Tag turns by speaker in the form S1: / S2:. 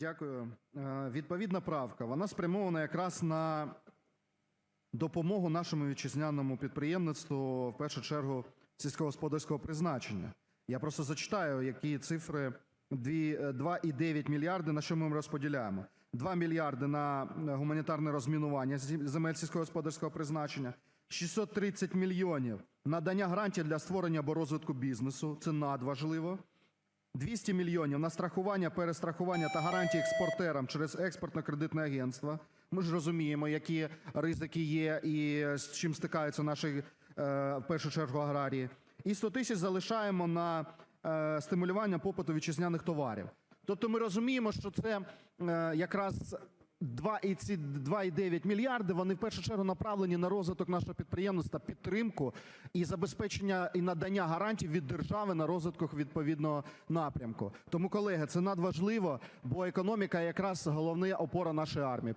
S1: Дякую. Е, Відповідна правка, вона спрямована якраз на допомогу нашому вітчизняному підприємництву, в першу чергу сільськогосподарського призначення. Я просто зачитаю, які цифри. Дві- е, 2,9 мільярди, на що ми розподіляємо? 2 мільярди на е, гуманітарне розмінування земель сільськогосподарського призначення, 630 мільйонів надання грантів для створення або розвитку бізнесу, це надважливо. 200 мільйонів на страхування, перестрахування та гарантії експортерам через експортно-кредитне агентство. Ми ж розуміємо, які ризики є і з чим стикаються наші, е, в першу чергу, аграрії. І 100 тисяч залишаємо на е, стимулювання попиту вітчизняних товарів. Тобто ми розуміємо, що це е, якраз 2 і ці 2,9 мільярди, вони в першу чергу направлені на розвиток нашого підприємництва, підтримку і забезпечення і надання гарантій від держави на розвиток відповідного напрямку. Тому, колеги, це надважливо, бо економіка якраз головна опора нашої армії.